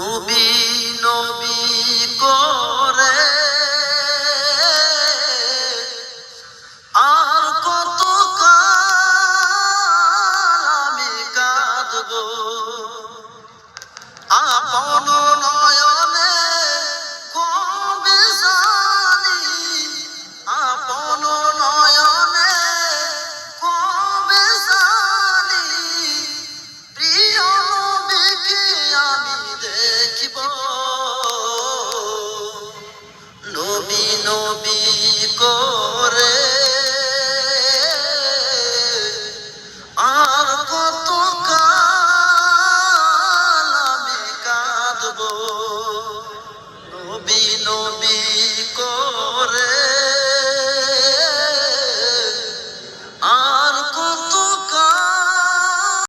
নবী নবী করে। আর কত আমি কাঁদব? আপন নবী করে। আর কত আমি কাঁদব। নবী নবী করে।